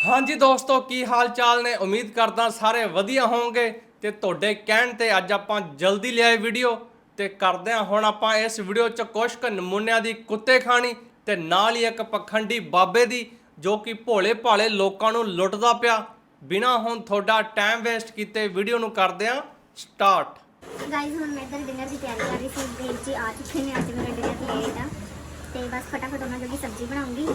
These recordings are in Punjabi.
ਹਾਂਜੀ ਦੋਸਤੋ, ਕੀ ਹਾਲ ਚਾਲ ਨੇ? ਉਮੀਦ ਕਰਦਾ ਸਾਰੇ ਵਧੀਆ ਹੋਵੋਗੇ। ਤੇ ਤੁਹਾਡੇ ਕਹਿਣ ਤੇ ਅੱਜ ਆਪਾਂ ਜਲਦੀ ਲਿਆਏ ਵੀਡੀਓ ਤੇ ਕਰਦੇ ਹਾਂ ਹੁਣ ਆਪਾਂ ਇਸ ਵੀਡੀਓ ਚ ਕੁਝ ਕੁ ਨਮੂਨਿਆਂ ਦੀ ਕੁੱਤੇ ਖਾਣੀ ਤੇ ਨਾਲ ਹੀ ਇੱਕ ਪਖੰਡੀ ਬਾਬੇ ਦੀ, ਜੋ ਕਿ ਭੋਲੇ ਭਾਲੇ ਲੋਕਾਂ ਨੂੰ ਲੁੱਟਦਾ ਪਿਆ। ਬਿਨਾ ਹੁਣ ਤੁਹਾਡਾ ਟਾਈਮ ਵੇਸਟ ਕੀਤੇ ਵੀਡੀਓ ਨੂੰ ਕਰਦੇ ਹਾਂ ਸਟਾਰਟ ਗਾਈਜ਼ ਹੁਣ ਮੈਂ ਇੱਧਰ ਡਿਨਰ ਦੀ ਤਿਆਰੀ ਕਰ ਰਹੀ ਸੀ। ਦੇਵ ਜੀ ਆ ਚੁੱਕੇ ਨੇ ਅੱਜ ਮੇਰਾ ਡਿਨਰ ਲੇਟ ਆ। ਤੇ ਬਸ ਫਟਾਫਟ ਉਹਨਾਂ ਜੋਗੀ ਸਬਜ਼ੀ ਬਣਾਉਂਗੀ।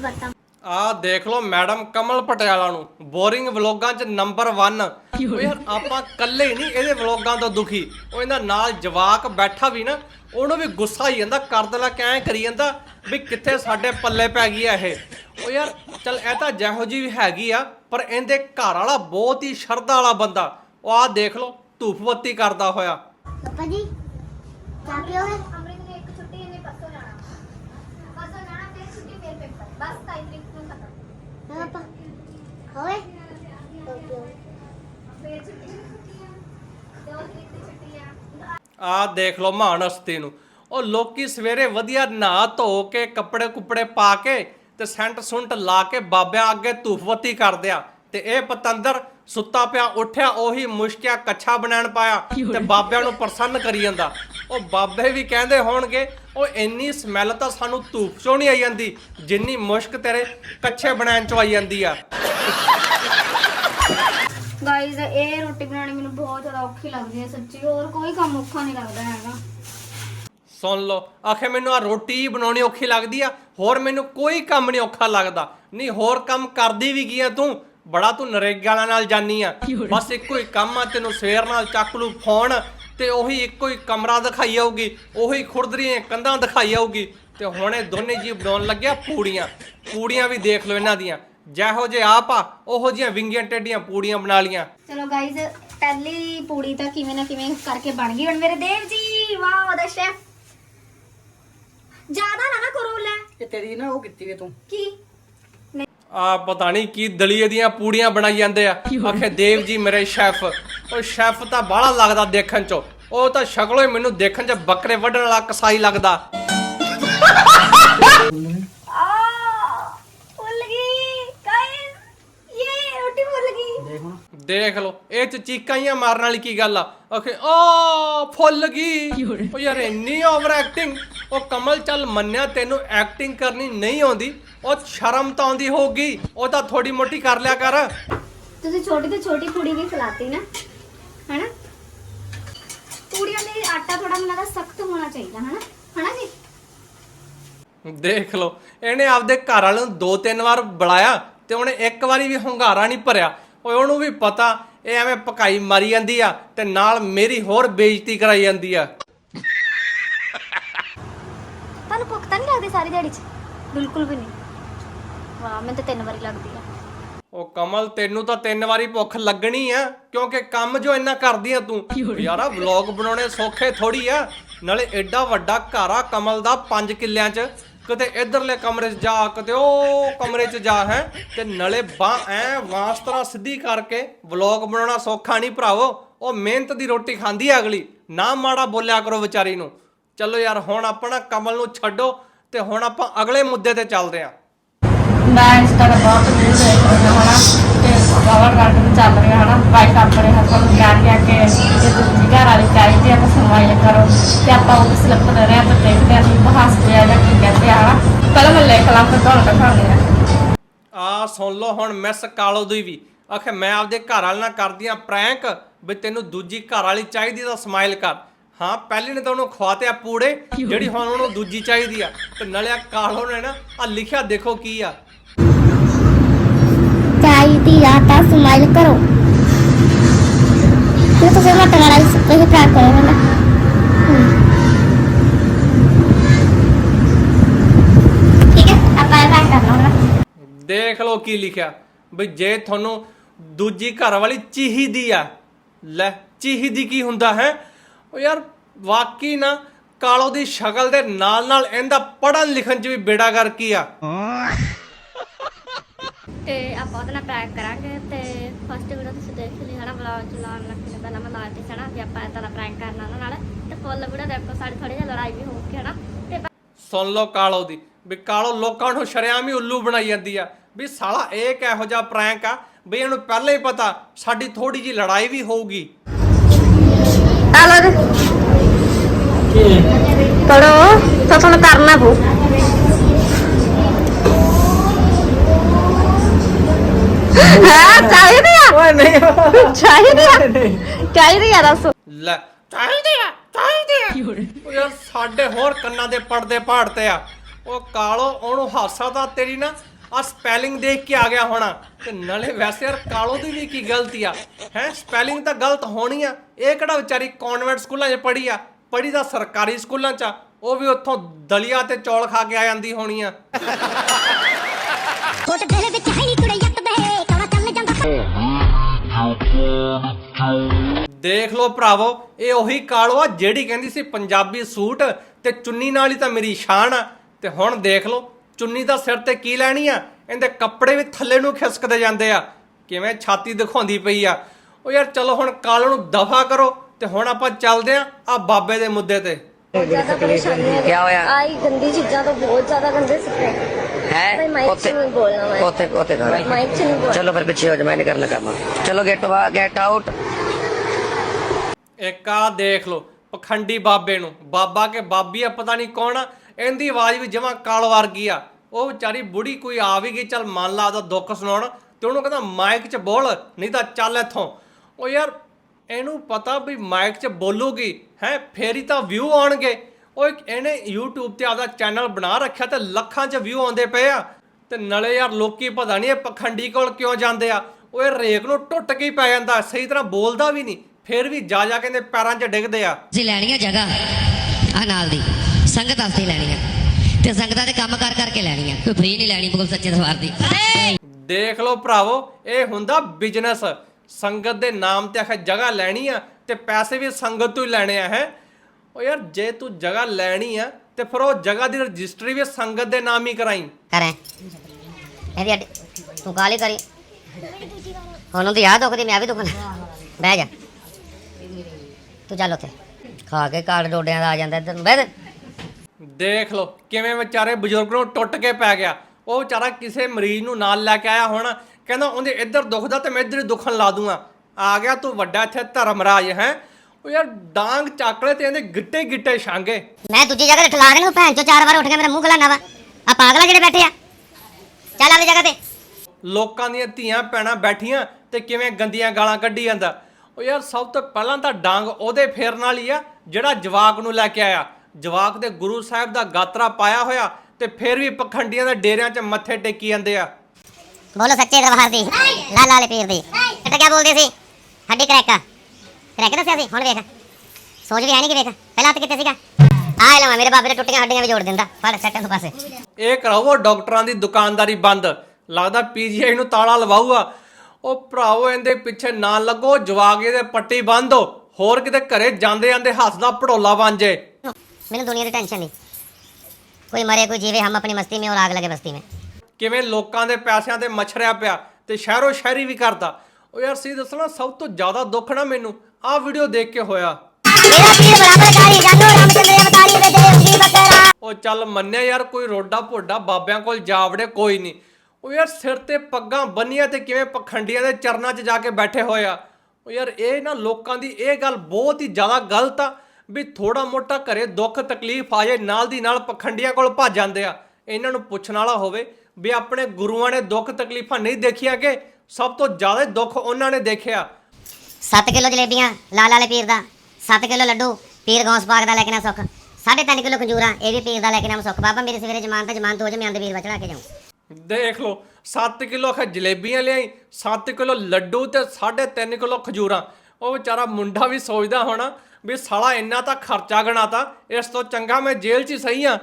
ਵਰਤਾਂ ਆ ਦੇਖ ਲਓ ਮੈਡਮ ਕਮਲ ਪਟਿਆਲਾ ਨੂੰ। ਬੋਰਿੰਗ ਵਲੋਗਾਂ 'ਚ ਨੰਬਰ 1 ਉਹ ਯਾਰ ਆਪਾਂ ਕੱਲੇ ਨਹੀਂ ਇਹਦੇ ਵਲੋਗਾਂ ਤੋਂ ਦੁਖੀ। ਉਹ ਇਹਦਾ ਨਾਲ ਜਵਾਕ ਬੈਠਾ ਵੀ ਨਾ ਉਹਨੂੰ ਵੀ ਗੁੱਸਾ ਹੀ ਜਾਂਦਾ ਕਰ ਦੇਲਾ ਕਰੀ ਜਾਂਦਾ ਵੀ ਕਿੱਥੇ ਸਾਡੇ ਪੱਲੇ ਪੈ ਗਈ ਆ ਇਹ। ਉਹ ਯਾਰ ਚਲ ਇਹ ਤਾਂ ਜਿਹੋ ਜੀ ਵੀ ਹੈਗੀ ਆ ਪਰ ਇਹਦੇ ਘਰ ਵਾਲਾ ਬਹੁਤ ਹੀ ਸ਼ਰਧਾ ਵਾਲਾ ਬੰਦਾ। ਉਹ ਆ ਦੇਖ ਲਓ ਧੂਫ ਬੱਤੀ ਕਰਦਾ ਹੋਇਆ। ਪਾਪਾ ਜੀ ਚਾਹ ਪੀਓਗੇ ਅਮਰਿਤ ਨੇ ਇੱਕ ਛੁੱਟੀ ਇਹਨੇ ਪਰਸੋਂ ਜਾਣਾ। ਪਰਸੋਂ ਜਾਣਾ ਫਿਰ ਛੁੱਟੀ ਫਿਰ ਪੇਪਰ। ਬਸ 27 ਤਰੀਕ ਨੂੰ ਆ ਦੇਖ ਲਓ ਮਹਾਨ ਹਸਤੀ ਨੂੰ। ਉਹ ਲੋਕੀ ਸਵੇਰੇ ਵਧੀਆ ਨਹਾ ਧੋ ਕੇ ਕੱਪੜੇ ਕੁਪੜੇ ਪਾ ਕੇ ਤੇ ਸੈਂਟ ਸੁੰਟ ਲਾ ਕੇ ਬਾਬਿਆਂ ਅੱਗੇ ਧੂਫਵਤੀ ਕਰਦੇ ਆ। ਤੇ ਇਹ ਪਤੰਦਰ ਸੁੱਤਾ ਪਿਆ, ਉੱਠਿਆ, ਉਹੀ ਮੁਸ਼ਕਿਆ ਕੱਛਾ ਬਣਾਣ ਪਾਇਆ ਤੇ ਬਾਬਿਆਂ ਨੂੰ ਪ੍ਰਸੰਨ ਕਰੀ ਜਾਂਦਾ। ਉਹ ਬਾਬੇ ਵੀ ਕਹਿੰਦੇ ਹੋਣਗੇ ਉਹ ਇੰਨੀ ਸਮੈਲ ਤਾਂ ਸਾਨੂੰ ਧੂਫ ਚੋਂ ਨਹੀਂ ਆਈ ਜਾਂਦੀ ਜਿੰਨੀ ਮੁਸ਼ਕ ਤੇਰੇ ਕੱਛੇ ਬਣਾਉਣ ਚੋਂ ਆਈ ਜਾਂਦੀ ਆ। ਗਾਈਜ਼ ਇਹ ਰੋਟੀ ਬਣਾਉਣੀ ਮੈਨੂੰ ਬਹੁਤ ਜ਼ਿਆਦਾ ਔਖੀ ਲੱਗਦੀ ਹੈ ਸੱਚੀ ਹੋਰ ਕੋਈ ਕੰਮ ਔਖਾ ਨਹੀਂ ਲੱਗਦਾ ਹੈਗਾ। ਸੁਣ ਲਓ ਆਖੇ ਮੈਨੂੰ ਆ ਰੋਟੀ ਬਣਾਉਣੀ ਔਖੀ ਲੱਗਦੀ ਆ ਹੋਰ ਮੈਨੂੰ ਕੋਈ ਕੰਮ ਨਹੀਂ ਔਖਾ ਲੱਗਦਾ। ਨਹੀਂ ਹੋਰ ਕੰਮ ਕਰਦੀ ਵੀ ਕੀ ਆ ਤੂੰ? ਬੜਾ ਤੂੰ ਨਰੇਗਾ ਨਾਲ ਜਾਨੀ ਆ। ਬਸ ਇੱਕੋ ਹੀ ਕੰਮ ਆ ਤੈਨੂੰ ਸਵੇਰ ਨਾਲ ਚੱਕ ਲੂ ਫੋਨ ਤੇ ਉਹੀ ਇੱਕੋ ਹੀ ਕਮਰਾ ਦਿਖਾਈ ਆਊਗੀ ਉਹੀ ਖੁਰਦਰੀਆਂ ਕੰਧਾਂ ਦਿਖਾਈ ਆਊਗੀ। ਤੇ ਹੁਣ ਇਹ ਦੋਨੇ ਜੀ ਬਣਾਉਣ ਲੱਗਿਆ ਪੂੜੀਆਂ। ਪੂੜੀਆਂ ਵੀ ਦੇਖ ਲਓ ਇਹਨਾਂ ਦੀਆਂ। ਜਿਹੋ ਜੇ ਆਪ ਆ ਉਹੋ ਜੀਆਂ ਵਿੰਗੀਆਂ ਟੇਡੀਆਂ ਪੂੜੀਆਂ ਬਣਾ ਲੀਆਂ। ਚਲੋ ਗਾਈਜ਼ ਪਹਿਲੀ ਪੂੜੀ ਤਾਂ ਕਿਵੇਂ ਨਾ ਕਿਵੇਂ ਕਰਕੇ ਬਣ ਗਈ ਹੁਣ ਮੇਰੇ ਦੇਵ ਜੀ। ਵਾਓ ਦਾ ਸ਼ੈਫ ਜ਼ਿਆਦਾ ਨਾ ਨਾ ਕਰੋ ਲੈ। ਇਹ ਤੇਰੀ ਨਾ ਉਹ ਕੀਤੀ ਵੇ ਤੂੰ। ਕੀ? ਆ ਪਤਾ ਨਹੀਂ ਕੀ ਦਲੀਏ ਦੀਆਂ ਪੂੜੀਆਂ ਬਣਾਈ ਜਾਂਦੇ ਆ। ਆਖੇ ਦੇਵ ਜੀ ਮੇਰੇ ਸ਼ੈਫ ਉਹ ਸ਼ੈਫ ਤਾਂ ਬਾਹਲਾ ਲੱਗਦਾ ਦੇਖਣ ਚ। ਉਹ ਤਾਂ ਸ਼ਕਲੋਂ ਹੀ ਮੈਨੂੰ ਦੇਖਣ ਚ ਬੱਕਰੇ ਵੱਢਣ ਵਾਲਾ ਕਸਾਈ ਲੱਗਦਾ। ਦੇਖ ਲਓ ਇਹ ਚ ਚੀਕਾਂ ਹੀ ਮਾਰਨ ਵਾਲੀ ਕੀ ਗੱਲ ਆ? ਆਖੇ ਆ ਫੁੱਲ ਗਈ। ਉਹ ਯਾਰ ਇੰਨੀ ਓਵਰ ਐਕਟਿੰਗ ਉਹ ਕਮਲ ਚੱਲ ਮੰਨਿਆ ਤੈਨੂੰ ਐਕਟਿੰਗ ਕਰਨੀ ਨਹੀਂ ਆਉਂਦੀ। ਉਹ ਸ਼ਰਮ ਤਾਂ ਆਉਂਦੀ ਹੋਊਗੀ। ਉਹ ਤਾਂ ਥੋੜੀ ਮੋਟੀ ਕਰ ਲਿਆ ਕਰ। ਤੁਸੀਂ ਛੋਟੀ ਤੋਂ ਛੋਟੀ ਪੂੜੀ ਵੀ ਖਿਲਾਤੀ ਨਾ। ਹੈਨਾ? ਪੂੜੀਆਂ ਦੇ ਆਟਾ ਥੋੜਾ ਮੈਨੂੰ ਲੱਗਦਾ ਸਖਤ ਹੋਣਾ ਚਾਹੀਦਾ ਹੈਨਾ? ਹੈਨਾ ਜੀ? ਦੇਖ ਲਓ ਇਹਨੇ ਆਪਦੇ ਘਰ ਵਾਲੇ ਨੂੰ ਦੋ ਤਿੰਨ ਵਾਰ ਬੁਲਾਇਆ ਤੇ ਉਹਨੇ ਇੱਕ ਵਾਰੀ ਵੀ ਹੁੰਗਾਰਾ ਨਹੀਂ ਭਰਿਆ। ਓਏ ਉਹਨੂੰ ਵੀ ਪਤਾ ਇਹ ਐਵੇਂ ਪਕਾਈ ਮਾਰੀ ਜਾਂਦੀ ਆ ਤੇ ਨਾਲ ਮੇਰੀ ਹੋਰ ਬੇਇੱਜ਼ਤੀ ਕਰਾਈ ਜਾਂਦੀ ਆ। ਤੁਹਾਨੂੰ ਭੁੱਖ ਤਾਂ ਨਹੀਂ ਲੱਗਦੀ ਸਾਰੀ ਦਿਹਾੜੀ 'ਚ? ਬਿਲਕੁਲ ਵੀ ਨਹੀਂ। ਵਾਹ ਮੈਨੂੰ ਤਾਂ ਤਿੰਨ ਵਾਰੀ ਲੱਗਦੀ ਆ। ਉਹ ਕਮਲ ਤੈਨੂੰ ਤਾਂ ਤਿੰਨ ਵਾਰੀ ਭੁੱਖ ਲੱਗਣੀ ਆ ਕਿਉਂਕਿ ਕੰਮ ਜੋ ਇੰਨਾ ਕਰਦੀ ਆ ਤੂੰ। ਯਾਰਾ ਵਲੌਗ ਬਣਾਉਣੇ ਸੌਖੇ ਥੋੜੀ ਆ ਨਾਲੇ ਐਡਾ ਵੱਡਾ ਘਰ ਆ ਕਮਲ ਦਾ 5 ਕਿੱਲਿਆਂ 'ਚ। ਕਿਤੇ ਇਧਰਲੇ ਕਮਰੇ 'ਚ ਜਾ ਕਿਤੇ ਉਹ ਕਮਰੇ 'ਚ ਜਾ ਹੈ ਤੇ ਨਾਲੇ ਬਾਹ ਐ ਵਾਸ ਤਰ੍ਹਾਂ ਸਿੱਧੀ ਕਰਕੇ ਵਲੌਗ ਬਣਾਉਣਾ ਸੌਖਾ ਨਹੀਂ ਭਰਾਵੋ। ਉਹ ਮਿਹਨਤ ਦੀ ਰੋਟੀ ਖਾਂਦੀ ਆ ਅਗਲੀ ਨਾ ਮਾੜਾ ਬੋਲਿਆ ਕਰੋ ਵਿਚਾਰੀ ਨੂੰ। ਚਲੋ ਯਾਰ ਹੁਣ ਆਪਣਾ ਕਮਲ ਨੂੰ ਛੱਡੋ ਤੇ ਹੁਣ ਆਪਾਂ ਅਗਲੇ ਮੁੱਦੇ ਤੇ ਚੱਲਦੇ ਆਂ। ਮੈਂ ਇੰਸਟਾ ਦਾ ਬਹੁਤ ਵੀਡੀਓ ਦੇਖ ਰਹੀ ਹਾਂ ਚੱਲ ਰਿਹਾ ਹਨਾ? ਵਾਈਫ ਆਪਣੇ ਹਸਬੰਦ ਨੂੰ ਕਹਿ ਰਿਹਾ ਕਿ ਜੇ ਤੁਸੀਂ ਘਰ ਵਾਲੀ ਚਾਹੀਦੀ ਆ ਤਾਂ ਸੁਣਵਾਈ ਕਰੋ ਤੇ ਆਪਾਂ ਉਹ ਸਲਿੱਪ ਦੇ ਰਹੇ ਆ ਤਾਂ ਦੇਖਦੇ ਆ ਵੀ ਹੱਸਦੇ ਆ ਜਾਂ ਕੀ ਕਹਿੰਦੇ ਆ, ਹਨਾ? ਪਹਿਲਾਂ ਮੈਂ ਲਿਖ ਲਾਂ ਫਿਰ ਤੁਹਾਨੂੰ ਦਿਖਾਉਂਦੇ ਆ। ਆ ਸੁਣ ਲਓ ਹੁਣ ਮਿਸ ਕਾਲੋ ਦੀ ਵੀ। ਆਖੇ, ਮੈਂ ਆਪਦੇ ਘਰ ਵਾਲੇ ਨਾਲ ਕਰਦੀ ਆ ਪ੍ਰੈਂਕ ਵੀ ਤੈਨੂੰ ਦੂਜੀ ਘਰ ਵਾਲੀ ਚਾਹੀਦੀ ਤਾਂ ਸਮਾਈਲ ਕਰ। ਹਾਂ, ਪਹਿਲੇ ਨੇ ਤਾਂ ਉਹਨੂੰ ਖਵਾਤੇ ਆ ਪੂੜੇ, ਜਿਹੜੀ ਹੁਣ ਉਹਨੂੰ ਦੂਜੀ ਚਾਹੀਦੀ ਆ। ਤੇ ਨਲਿਆ ਕਾਲੋ ਨੇ ਨਾ ਆ ਲਿਖਿਆ ਦੇਖੋ ਕੀ ਆ। ਚਾਹੀਦੀ ਆ ਤਾਂ ਸਮਾਈਲ ਕਰੋ। ਤੇ ਤੁਸੀਂ ਮਟਰ ਵਾਲਾ ਸੁੱਕੇ ਹੀ ਪ੍ਰਾਪ ਕਰੋ ਨਾ। ਠੀਕ ਹੈ, ਆਪਾਂ ਇਹ ਪੈਕ ਕਰਨਾ ਹੁਣ ਦੇਖ ਲਓ ਕੀ ਲਿਖਿਆ। ਬਈ ਜੇ ਤੁਹਾਨੂੰ ਦੂਜੀ ਘਰ ਵਾਲੀ ਚੀਹੀਦੀ ਆ, ਲੈ ਚੀਹੀਦੀ ਕੀ ਹੁੰਦਾ ਹੈ? ਉਹ ਯਾਰ ਵਾਕਈ ਨਾ ਕਾਲੋ ਦੀ ਸ਼ਕਲ ਦੇ ਨਾਲ ਨਾਲ ਇਹਦਾ ਪੜਨ ਲਿਖਣ ਚ ਵੀ ਬੇੜਾ ਕਰ ਕੀ ਆ। ਤੇ ਆਪਾਂ ਉਹਦੇ ਨਾਲ ਪੈਕ ਕਰਾਂਗੇ ਤੇ ਫਸਟ ਵੀਡੀਓ ਤੁਸੀਂ ਦੇਖ ਲਈ ਹਨਾ ਵਲੌਗ ਚਲਾਉਣ ਲੱਗੇ ਨੇ ਪਹਿਲਾਂ ਮੈਂ ਲਾ ਦਿੱਤੀ ਸੀ ਹਨਾ ਵੀ ਆਪਾਂ ਇਦਾਂ ਦਾ ਪ੍ਰੈਂਕ ਕਰਨਾ ਉਹਨਾਂ ਨਾਲ ਤੇ ਫੁੱਲ ਵੀਡੀਓ ਦੇਖੋ ਸਾਡੀ ਥੋੜੀ ਜਿਹੀ ਲੜਾਈ ਵੀ ਹੋਊਗੀ ਹਨਾ ਤੇ ਸੁਣ ਲਓ ਕਾਲੋ ਦੀ ਵੀ ਕਾਲੋ ਲੋਕਾਂ ਨੂੰ ਸ਼ਰਿਆਮ ਹੀ ਉੱਲੂ ਬਣਾਈ ਜਾਂਦੀ ਆ ਵੀ ਸਾਲਾ ਇਹ ਕਿਹੋ ਜਿਹਾ ਪ੍ਰੈਂਕ ਆ ਵੀ ਇਹਨੂੰ ਪਹਿਲਾਂ ਹੀ ਪਤਾ ਸਾਡੀ ਥੋੜੀ ਜੀ ਲੜਾਈ ਵੀ ਹੋਊਗੀ। ਹਲੋ ਕਰੋ ਤਾਂ ਤੁਹਾਨੂੰ ਕਰਨਾ ਪਊ। ਹਾਂ ਚਾਹੀਦੀ ਆ। ਓਏ ਨਹੀਂ। ਚਾਹੀਦੀ ਆ। ਚਾਹੀਦੀ ਆ ਦੱਸ। ਲੈ ਚਾਹੀਦੇ ਆ ਚਾਹੀਦੇ ਆ। ਉਹ ਯਾਰ ਸਾਡੇ ਹੋਰ ਕੰਨਾਂ ਦੇ ਪਰਦੇ ਪਾੜਤੇ ਆ। ਉਹ ਕਾਲੋ ਉਹਨੂੰ ਹਾਸਾ ਤਾਂ ਤੇਰੀ ਨਾ ਆ ਸਪੈਲਿੰਗ ਦੇਖ ਕੇ ਆ ਗਿਆ ਹੋਣਾ। ਤੇ ਨਾਲੇ ਵੈਸੇ ਯਾਰ ਕਾਲੋ ਦੀ ਵੀ ਕੀ ਗਲਤੀ ਆ? ਹੈ ਸਪੈਲਿੰਗ ਤਾਂ ਗਲਤ ਹੋਣੀ ਆ। ਇਹ ਕਿਹੜਾ ਵਿਚਾਰੀ ਕਨਵੈਂਟ ਸਕੂਲਾਂ 'ਚ ਪੜ੍ਹੀ ਆ? ਪੜ੍ਹੀ ਤਾਂ ਸਰਕਾਰੀ ਸਕੂਲਾਂ 'ਚ ਆ। ਉਹ ਵੀ ਉੱਥੋਂ ਦਲੀਆ ਤੇ ਚੌਲ ਖਾ ਕੇ ਆ ਜਾਂਦੀ ਹੋਣੀ ਆ। ਦੇਖ ਲਓ ਭਰਾਵੋ ਇਹ ਉਹੀ ਕਾਲੋ ਆ ਜਿਹੜੀ ਕਹਿੰਦੀ ਸੀ ਪੰਜਾਬੀ ਸੂਟ ਤੇ ਚੁੰਨੀ ਨਾਲ ਹੀ ਤਾਂ ਮੇਰੀ ਸ਼ਾਨ ਆ। ਤੇ ਹੁਣ ਦੇਖ ਲਓ ਚੁੰਨੀ ਦਾ ਸਿਰ ਤੇ ਕੀ ਲੈਣੀ ਆ? ਇਹਦੇ ਕੱਪੜੇ ਵੀ ਥੱਲੇ ਨੂੰ ਖਿਸਕਦੇ ਜਾਂਦੇ ਆ। ਕਿਵੇਂ ਛਾਤੀ ਦਿਖਾਉਂਦੀ ਪਈ ਆ। ਉਹ ਯਾਰ ਚਲੋ ਹੁਣ ਕਾਲੋ ਨੂੰ ਦਫਾ ਕਰੋ ਤੇ ਹੁਣ ਆਪਾਂ ਚੱਲਦੇ ਆ ਆ ਬਾਬੇ ਦੇ ਮੁੱਦੇ ਤੇ। ਜ਼ਿਆਦਾ ਪਰੇਸ਼ਾਨੀ ਹੈ ਕਿਆ ਹੋਇਆ? ਆਈ ਗੰਦੀ ਚੀਜ਼ਾਂ ਤੋਂ ਬਹੁਤ ਜ਼ਿਆਦਾ ਗੰਦੇ ਸਿੱਖੇ ਹੈ। ਮੈਂ ਉੱਥੇ ਉੱਥੇ ਕਰ ਚਲੋ ਫਿਰ ਪਿੱਛੇ ਹੋ ਜਾ ਮੈਂ ਨਹੀਂ ਕਰਨਾ ਕੰਮ। ਚਲੋ ਗੈਟ ਗੈਟ ਆਊਟ ਇੱਕ ਆ ਦੇਖ ਲਓ ਪਖੰਡੀ ਬਾਬੇ ਨੂੰ। ਬਾਬਾ ਕੇ ਬਾਬੀ ਆ ਪਤਾ ਨਹੀਂ ਕੌਣ ਆ। ਇਹਦੀ ਆਵਾਜ਼ ਵੀ ਜਮਾ ਕਾਲ ਵਰਗੀ ਆ। ਉਹ ਵਿਚਾਰੀ ਬੁੜੀ ਕੋਈ ਆ ਵੀ ਗਈ ਚੱਲ ਮੰਨ ਲਾ ਉਹਦਾ ਦੁੱਖ ਸੁਣਾਉਣ ਤੇ ਉਹਨੂੰ ਕਹਿੰਦਾ ਮਾਈਕ 'ਚ ਬੋਲ ਨਹੀਂ ਤਾਂ ਚੱਲ ਇੱਥੋਂ। ਉਹ ਯਾਰ ਇਹਨੂੰ ਪਤਾ ਵੀ ਮਾਈਕ 'ਚ ਬੋਲੂਗੀ ਹੈ ਫੇਰ ਹੀ ਤਾਂ ਵਿਊ ਆਉਣਗੇ। ਉਹ ਇੱਕ ਇਹਨੇ YouTube ਤੇ ਆਪਦਾ ਚੈਨਲ ਬਣਾ ਰੱਖਿਆ ਤੇ ਲੱਖਾਂ 'ਚ ਵਿਊ ਆਉਂਦੇ ਪਏ ਆ। ਤੇ ਨਾਲੇ ਯਾਰ ਲੋਕੀ ਪਤਾ ਨਹੀਂ ਇਹ ਪਖੰਡੀ ਕੋਲ ਕਿਉਂ ਜਾਂਦੇ ਆ। ਇਹ ਰੇਕ ਨੂੰ ਟੁੱਟ ਕੇ ਹੀ ਪੈ ਜਾਂਦਾ ਸਹੀ ਤਰ੍ਹਾਂ ਬੋਲਦਾ ਵੀ ਨਹੀਂ। ਫਿਰ ਵੀ ਜਾ ਜਾ ਕੇ ਪੈਰਾਂ 'ਚ ਡਿੱਗਦੇ ਆ। ਅਸੀਂ ਲੈਣੀ ਆ ਜਗ੍ਹਾ ਆ ਨਾਲ ਦੀ ਸੰਗਤ ਵਾਸਤੇ ਹੀ ਲੈਣੀ ਆ ਤੇ ਸੰਗਤਾਂ ਦੇ ਕੰਮ ਕਰ ਕਰਕੇ ਲੈਣੀ ਆ ਕੋਈ ਫ੍ਰੀ ਨਹੀਂ ਲੈਣੀ ਬੋਲ ਸੱਚੇ ਦਰਬਾਰ ਦੀ। ਦੇਖ ਲਓ ਭਰਾਵੋ ਇਹ ਹੁੰਦਾ ਬਿਜ਼ਨਸ ਸੰਗਤ ਦੇ ਨਾਮ ਤੇ ਆਖੇ ਜਗ੍ਹਾ ਲੈਣੀ ਆ ਤੇ ਪੈਸੇ ਵੀ ਸੰਗਤ ਤੋਂ ਹੀ ਲੈਣੇ ਆ ਹੈ? ਉਹ ਯਾਰ ਜੇ ਤੂੰ ਜਗ੍ਹਾ ਲੈਣੀ ਆ ਤੇ ਫਿਰ ਉਹ ਜਗ੍ਹਾ ਦੀ ਰਜਿਸਟਰੀ ਵੀ ਸੰਗਤ ਦੇ ਨਾਮ ਹੀ ਕਰਾਈ। ਕਰੇ। ਇਹਦੀ ਅੱਡੀ ਤੂੰ ਕਾਲੀ ਕਰੀ? ਹੁਣ ਉਹਦੀ ਆ ਦੁਖਦੀ ਮੈਂ ਵੀ ਦੁਖਣਾ ਬਹਿ ਜਾ। ਤੂੰ ਚੱਲ ਉੱਥੇ। ਖਾ ਕੇ ਕਾੜ ਡੋਡਿਆਂ ਦਾ ਆ ਜਾਂਦਾ ਇੱਧਰ ਨੂੰ। ਬਹਿ ਦੇ ਦੇਖ ਲਓ ਕਿਵੇਂ ਵਿਚਾਰੇ ਬਜ਼ੁਰਗ ਨੂੰ ਟੁੱਟ ਕੇ ਪੈ ਗਿਆ। ਉਹ ਵਿਚਾਰਾ ਕਿਸੇ ਮਰੀਜ਼ ਨੂੰ ਨਾਲ ਲੈ ਕੇ ਆਇਆ ਹੁਣ। ਕਹਿੰਦਾ ਉਹਦੇ ਇੱਧਰ ਦੁਖਦਾ ਤੇ ਮੈਂ ਇੱਧਰ ਹੀ ਦੁਖਣ ਲਾ ਦੂੰਗਾ। ਆ ਗਿਆ ਤੂੰ ਵੱਡਾ ਇੱਥੇ ਧਰਮਰਾਜ ਹੈ? ਉਹ ਯਾਰ ਡਾਂਗ ਚਾਕਲੇ ਤੇ ਇਹਦੇ ਗਿੱਟੇ ਗਿੱਟੇ ਛਾਂਗੇ। ਮੈਂ ਦੂਜੀ ਜਗ੍ਹਾ ਤੇ ਠਲਾ ਦੇਣਾ ਭੈਣ ਚੋ ਚਾਰ ਵਾਰ ਉੱਠ ਕੇ ਮੇਰਾ ਮੂੰਹ ਗਲਾਣਾ ਵਾ। ਆ ਪਾਗਲਾ ਜਿਹੜੇ ਬੈਠੇ ਆ। ਚੱਲ ਆਪਣੀ ਜਗ੍ਹਾ ਤੇ। ਲੋਕਾਂ ਦੀਆਂ ਧੀਆਂ ਪੈਣਾ ਬੈਠੀਆਂ ਤੇ ਕਿਵੇਂ ਗੰਦੀਆਂ ਗਾਲਾਂ ਕੱਢੀ ਜਾਂਦਾ। ਉਹ ਯਾਰ ਸਭ ਤੋਂ ਪਹਿਲਾਂ ਤਾਂ ਡਾਂਗ ਉਹਦੇ ਫੇਰਨ ਵਾਲੀ ਆ ਜਿਹੜਾ ਜਵਾਕ ਨੂੰ ਲੈ ਕੇ ਆਇਆ। ਜਵਾਕ ਦੇ ਗੁਰੂ ਸਾਹਿਬ ਦਾ ਗਾਤਰਾ ਪਾਇਆ ਹੋਇਆ ਤੇ ਫਿਰ ਵੀ ਪਖੰਡੀਆਂ ਦੇ ਡੇਰਿਆਂ 'ਚ ਮੱਥੇ ਟੇਕੀ ਜਾਂਦੇ ਆ। ਬੋਲੋ ਸੱਚੇ ਦਰਬਾਰ ਦੀ ਲਾਲਾ ਵਾਲੇ ਪੀਰ ਦੀ। ਇਹ ਕਿਆ ਬੋਲਦੇ ਸੀ? ਹੱਡੀ ਕਰੈਕਾ। ਰਹਿ ਕੇ ਦੱਸਿਆ ਸੀ ਹੁਣ ਵੇਖ। ਸੋਚ ਵੀ ਹੈ ਨਹੀਂ ਕਿ ਵੇਖ। ਪਹਿਲਾਂ ਹੱਥ ਕਿੱਥੇ ਸੀਗਾ? ਆ ਲੈ ਮੇਰੇ ਬਾਬੇ ਦੇ ਟੁੱਟੀਆਂ ਹੱਡੀਆਂ ਵੀ ਜੋੜ ਦਿੰਦਾ। ਫੜ ਸੱਟਾਂ ਦੇ ਪਾਸੇ। ਇਹ ਕਰਾਓ ਡਾਕਟਰਾਂ ਦੀ ਦੁਕਾਨਦਾਰੀ ਬੰਦ। ਲੱਗਦਾ ਪੀਜੀਆਈ ਨੂੰ ਤਾਲਾ ਲਵਾਊਗਾ। ਉਹ ਭਰਾਓ ਇਹਦੇ ਪਿੱਛੇ ਨਾ ਲੱਗੋ ਜਵਾਗੇ ਦੇ ਪੱਟੀ ਬੰਦ। ਹੋਰ ਕਿਤੇ ਘਰੇ ਜਾਂਦੇ ਜਾਂਦੇ ਹੱਥ ਦਾ ਪੜੋਲਾ ਬਣ ਜੇ। ਮੈਨੂੰ ਦੁਨੀਆ ਦੀ ਟੈਨਸ਼ਨ ਨਹੀਂ ਕੋਈ ਮਰੇ ਕੋਈ ਜੀਵੇ ਹਮ ਆਪਣੀ ਮਸਤੀ ਮੇ ਔਰ ਆਗ ਲਗੇ ਬਸਤੀ ਮੇ। ਕਿਵੇਂ ਲੋਕਾਂ ਦੇ ਪੈਸਿਆਂ ਤੇ ਮਛਰਿਆ ਪਿਆ ਤੇ ਸ਼ਹਿਰੋ ਸ਼ਹਿਰੀ ਵੀ ਕਰਦਾ। ਉਹ ਯਾਰ ਸੀ ਦੱਸਣਾ ਸਭ ਤੋਂ ਜ਼ਿਆਦਾ ਦੁੱਖ ਨਾ ਮੈਨੂੰ। ਆਹ ਵੀਡੀਓ ਦੇਖ ਕੇ ਹੋਇਆ। ਉਹ ਚੱਲ ਮੰਨਿਆ ਯਾਰ, ਕੋਈ ਰੋਡਾ ਭੋਡਾ ਬਾਬਿਆਂ ਕੋਲ ਜਾਵੜੇ ਕੋਈ ਨਹੀਂ ਉਹ ਯਾਰ ਸਿਰ ਤੇ ਪੱਗਾਂ ਬੰਨੀਆਂ ਤੇ ਕਿਵੇਂ ਪਖੰਡੀਆਂ ਦੇ ਚਰਨਾਂ 'ਚ ਜਾ ਕੇ ਬੈਠੇ ਹੋਏ ਆ। ਉਹ ਯਾਰ ਇਹ ਨਾ ਲੋਕਾਂ ਦੀ ਇਹ ਗੱਲ ਬਹੁਤ ਹੀ ਜ਼ਿਆਦਾ ਗਲਤ ਆ ਵੀ ਥੋੜਾ ਮੋਟਾ ਘਰੇ ਦੁੱਖ ਤਕਲੀਫ ਆ ਜੇ, ਨਾਲ ਦੀ ਨਾਲ ਪਖੰਡੀਆਂ ਕੋਲ ਭੱਜ ਜਾਂਦੇ ਆ। ਇਹਨਾਂ ਨੂੰ ਪੁੱਛਣ ਵਾਲਾ ਹੋਵੇ ਵੀ ਆਪਣੇ ਗੁਰੂਆਂ ਨੇ ਦੁੱਖ ਤਕਲੀਫਾਂ ਨਹੀਂ ਦੇਖੀਆਂ ਕਿ ਸਭ ਤੋਂ ਜ਼ਿਆਦਾ ਦੁੱਖ ਉਹਨਾਂ ਨੇ ਦੇਖਿਆ। 7 ਕਿਲੋ ਜਲੇਬੀਆਂ ਲਾਲ ਵਾਲੇ ਪੀਰ ਦਾ। 7 ਕਿਲੋ ਲੱਡੂ ਪੀਰ ਗੌਸ ਪਾਕ ਦਾ ਲੈ ਕੇ ਨਾ ਸੁੱਖ। 3.5 ਕਿਲੋ ਖੰਜੂਰਾ ਇਹ ਵੀ ਪੀਰ ਦਾ ਲੈ ਕੇ ਨਾ ਸੁੱਖ। ਬਾਬਾ ਮੇਰੇ ਸਵੇਰੇ ਜਮਾਨ ਤੇ ਜਮਾਨ ਤੋਂ ਮੈਂ ਆਂਦੇ ਵੀਰ ਚੜਾ ਕੇ ਜਾਉਂ ਦੇਖ ਲਓ 7 ਕਿਲੋ ਖ ਜਲੇਬੀਆਂ ਲਿਆਈ 7 ਕਿਲੋ ਲੱਡੂ ਤੇ 3.5 ਕਿਲੋ ਖਜੂਰਾਂ। ਉਹ ਵਿਚਾਰਾ ਮੁੰਡਾ ਵੀ ਸੋਚਦਾ ਹੋਣਾ ਵੀ ਸਾਲਾ ਇੰਨਾ ਤਾਂ ਖਰਚਾ ਗਣਾਤਾ ਇਸ ਤੋਂ ਚੰਗਾ ਮੈਂ ਜੇਲ੍ਹ 'ਚ ਹੀ ਸਹੀ ਆ।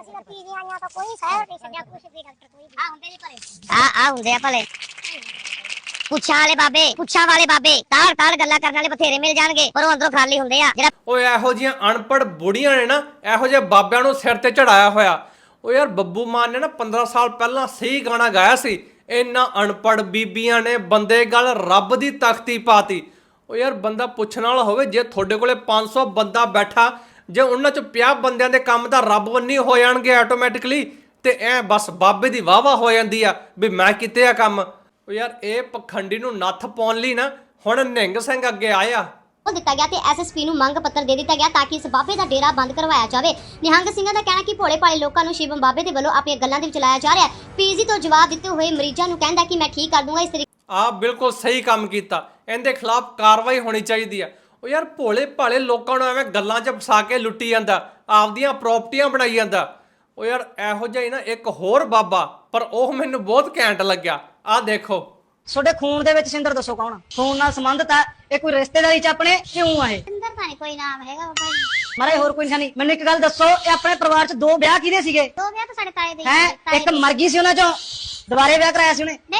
ਅਸੀਂ ਤਾਂ ਪੀਜੀ ਆਈਆਂ ਤਾਂ ਕੋਈ ਸਹਿਰ ਨਹੀਂ ਛੱਡਿਆ ਕੁਛ ਵੀ ਡਾਕਟਰ ਕੋਈ ਆ ਹੁੰਦੇ ਨਹੀਂ ਭਲੇ। ਆ ਆ ਹੁੰਦੇ ਆ ਭਲੇ। ਪੁੱਛਾਂ ਵਾਲੇ ਬਾਬੇ, ਪੁੱਛਾਂ ਵਾਲੇ ਬਾਬੇ। ਤਾੜ ਤਾੜ ਗੱਲਾਂ ਕਰਨ ਵਾਲੇ ਬਥੇਰੇ ਮਿਲ ਜਾਣਗੇ, ਪਰ ਉਹ ਅੰਦਰੋਂ ਖਾਲੀ ਹੁੰਦੇ ਆ। ਜਿਹੜਾ ਓਏ, ਇਹੋ ਜੀਆਂ ਅਨਪੜ ਬੁੜੀਆਂ ਨੇ ਨਾ, ਇਹੋ ਜਿਹੇ ਬਾਬਿਆਂ ਨੂੰ ਸਿਰ ਤੇ ਚੜਾਇਆ ਹੋਇਆ। ਓ ਯਾਰ, ਬੱਬੂ ਮਾਨ ਨੇ ਨਾ 15 ਸਾਲ ਪਹਿਲਾਂ ਸਹੀ ਗਾਣਾ ਗਾਇਆ ਸੀ। ਇਹਨਾਂ ਅਨਪੜ ਬੀਬੀਆਂ ਨੇ ਬੰਦੇ ਗੱਲ ਰੱਬ ਦੀ ਤਖਤੀ ਪਾਤੀ। ਓ ਯਾਰ, ਬੰਦਾ ਪੁੱਛਣ ਵਾਲਾ ਹੋਵੇ, ਜੇ ਤੁਹਾਡੇ ਕੋਲੇ 500 ਬੰਦਾ ਬੈਠਾ, ਜੇ ਉਹਨਾਂ ਚ 50 ਬੰਦਿਆਂ ਦੇ ਕੰਮ ਤਾਂ ਰੱਬ ਵੰਨੀ ਹੋ ਜਾਣਗੇ ਆਟੋਮੈਟਿਕਲੀ ਤੇ ਐ ਬਸ ਬਾਬੇ ਦੀ ਵਾਵਾ ਹੋ ਜਾਂਦੀ ਆ, ਵੀ ਮੈਂ ਕਿਤੇ ਆ ਕੰਮ। ਉਹ ਯਾਰ ਇਹ ਪਖੰਡੀ ਨੂੰ ਨੱਥ ਪਾਉਣ ਲਈ ਨਾ ਹੁਣ ਨਿੰਗ ਸਿੰਘ ਅੱਗੇ ਆਇਆ। ਉਹ ਦਿੱਤਾ ਗਿਆ ਤੇ ਐਸਐਸਪੀ ਨੂੰ ਮੰਗ ਪੱਤਰ ਦੇ ਦਿੱਤਾ ਗਿਆ ਤਾਂ ਕਿ ਇਸ ਬਾਬੇ ਦਾ ਡੇਰਾ ਬੰਦ ਕਰਵਾਇਆ ਜਾਵੇ। ਨਿਹੰਗ ਸਿੰਘਾਂ ਦਾ ਕਹਿਣਾ ਕਿ ਭੋਲੇ ਭਾਲੇ ਲੋਕਾਂ ਨੂੰ ਸ਼ਿਵਮ ਬਾਬੇ ਦੇ ਵੱਲੋਂ ਆਪਣੀਆਂ ਗੱਲਾਂ ਦੇ ਵਿੱਚ ਲਾਇਆ ਜਾ ਰਿਹਾ ਹੈ। ਪੀਜੀ ਤੋਂ ਜਵਾਬ ਦਿੱਤੇ ਹੋਏ ਮਰੀਜ਼ਾਂ ਨੂੰ ਕਹਿੰਦਾ ਕਿ ਮੈਂ ਠੀਕ ਕਰ ਦੂੰਗਾ ਇਸ ਤਰੀਕੇ ਆ ਬਿਲਕੁਲ ਸਹੀ ਕੰਮ ਕੀਤਾ। ਇਹਦੇ ਖਿਲਾਫ ਕਾਰਵਾਈ ਹੋਣੀ ਚਾਹੀਦੀ ਆ। ਉਹ ਯਾਰ ਭੋਲੇ ਭਾਲੇ ਲੋਕਾਂ ਨੂੰ ਐਵੇਂ ਗੱਲਾਂ 'ਚ ਫਸਾ ਕੇ ਲੁੱਟੀ ਜਾਂਦਾ ਆਪਦੀਆਂ ਪ੍ਰਾਪਰਟੀਆਂ ਬਣਾਈ ਜਾਂਦਾ। ਉਹ ਯਾਰ ਇਹੋ ਜਿਹਾ ਹੀ ਨਾ ਇੱਕ ਹੋਰ ਬਾਬਾ ਪਰ ਉਹ ਮੈਨੂੰ ਬਹੁਤ ਘੈਂਟ ਲੱਗਿਆ। ਆ ਦੇਖੋ। ਤੁਹਾਡੇ ਖੂਨ ਦੇ ਵਿੱਚ ਸਿੰਦਰ ਦੱਸੋ ਕੌਣ ਆ? ਖੂਨ ਨਾਲ ਸੰਬੰਧਤ ਆ? ਇਹ ਕੋਈ ਰਿਸ਼ਤੇਦਾਰੀ ਚ ਆਪਣੇ ਕਿਉਂ ਆ ਇਹ? ਅੰਦਰ ਤਾਂ ਨਹੀਂ ਕੋਈ ਨਾਮ ਹੈਗਾ ਬਾਬਾ ਜੀ। ਮਾਰੇ ਹੋਰ ਕੋਈ ਨਿਸ਼ਾਨੀ। ਮੈਨੂੰ ਇੱਕ ਗੱਲ ਦੱਸੋ ਇਹ ਆਪਣੇ ਪਰਿਵਾਰ ਚ ਦੋ ਵਿਆਹ ਕਿਹਦੇ ਸੀਗੇ? ਦੋ ਵਿਆਹ ਤਾਂ ਸਾਡੇ ਤਾਏ ਦੇ ਹੀ ਹੈ? ਤਾਏ ਇੱਕ ਦੇ। ਮਰ ਗਈ ਸੀ ਉਹਨਾਂ ਚੋਂ? ਦੁਬਾਰੇ ਵਿਆਹ ਕਰਾਇਆ ਸੀ ਉਹਨੇ? ਨਹੀਂ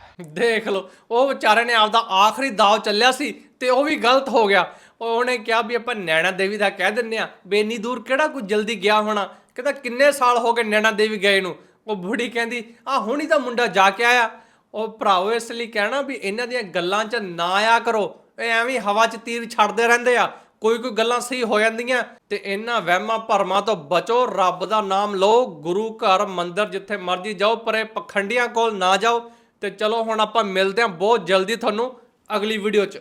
ਦੇਖ ਲਓ, ਉਹ ਵਿਚਾਰੇ ਨੇ ਆਪਦਾ ਆਖਰੀ ਦਾਅ ਚੱਲਿਆ ਸੀ ਤੇ ਉਹ ਵੀ ਗਲਤ ਹੋ ਗਿਆ। ਉਹਨੇ ਕਿਹਾ ਵੀ ਆਪਾਂ ਨੈਣਾ ਦੇਵੀ ਦਾ ਕਹਿ ਦਿੰਨੇ ਆ ਵੀ ਇੰਨੀ ਦੂਰ ਕਿਹੜਾ ਕੋਈ ਜਲਦੀ ਗਿਆ ਹੋਣਾ? ਕਹਿੰਦਾ, ਕਿੰਨੇ ਸਾਲ ਹੋ ਗਏ ਨੈਣਾ ਦੇਵੀ ਗਏ ਨੂੰ? ਉਹ ਬੁੜੀ ਕਹਿੰਦੀ ਆ ਹੁਣੀ ਤਾਂ ਮੁੰਡਾ ਜਾ ਕੇ ਆਇਆ। ਉਹ ਭਰਾਓ ਇਸ ਲਈ ਕਹਿਣਾ ਵੀ ਇਹਨਾਂ ਦੀਆਂ ਗੱਲਾਂ 'ਚ ਨਾ ਆਇਆ ਕਰੋ। ਇਹ ਐਵੇਂ ਹਵਾ 'ਚ ਤੀਰ ਛੱਡਦੇ ਰਹਿੰਦੇ ਆ। ਕੋਈ ਕੋਈ ਗੱਲਾਂ ਸਹੀ ਹੋ ਜਾਂਦੀਆਂ ਤੇ ਇਹਨਾਂ ਵਹਿਮਾਂ ਭਰਮਾਂ ਤੋਂ ਬਚੋ। ਰੱਬ ਦਾ ਨਾਮ ਲਓ, ਗੁਰੂ ਘਰ, ਮੰਦਰ ਜਿੱਥੇ ਮਰਜ਼ੀ ਜਾਓ, ਪਰੇ ਪਖੰਡੀਆਂ ਕੋਲ ਨਾ ਜਾਓ। ਤੇ ਚਲੋ ਹੁਣ ਆਪਾਂ ਮਿਲਦੇ ਹਾਂ ਬਹੁਤ ਜਲਦੀ ਤੁਹਾਨੂੰ ਅਗਲੀ ਵੀਡੀਓ 'ਚ।